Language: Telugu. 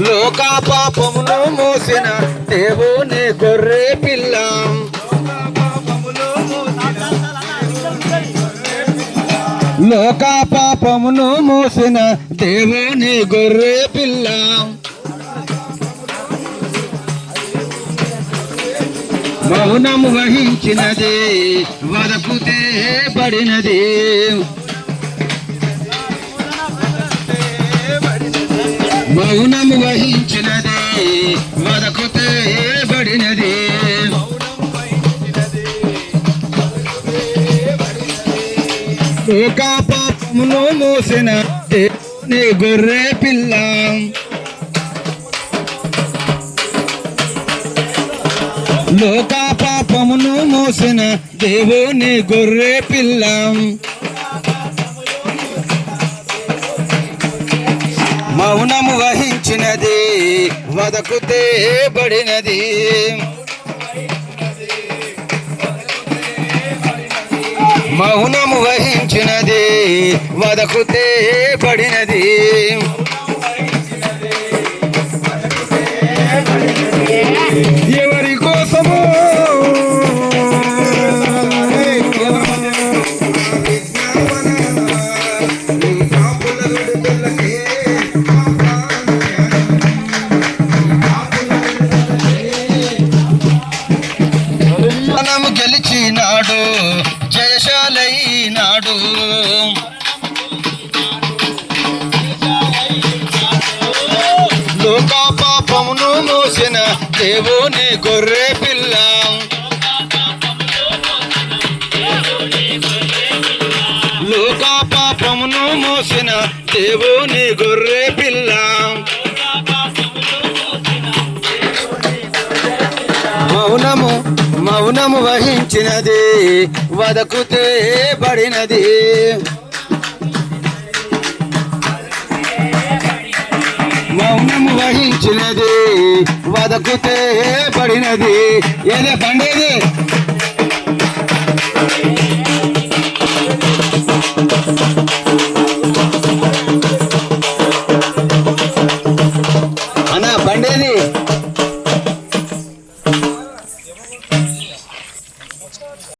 లోక పాపమును మోసిన దేవుని గొర్రె పిల్ల. లోక పాపమును మోసిన దేవుని గొర్రె పిల్ల. మౌనము వహించినది వరకు తేబడినది మౌనము వహించినదే వదకుతే పడినది లోక పాపమును మోసిన నీ గొర్రె పిల్ల. లోక పాపమును మోసిన దేవుని గొర్రె పిల్ల. మౌనము వహించినది వదకుతే బడినది. మౌనము వహించినది వదకుతే పడినది లోక పాపమును మోసిన దేవుని గొర్రె పిల్ల. లోక పాపమును మోసిన దేవుని గొర్రె పిల్ల. మౌనము మౌనము వహించినది వదకుతే పడినది. వచ్చినది వదకుతే పడినది. ఏదే పండేది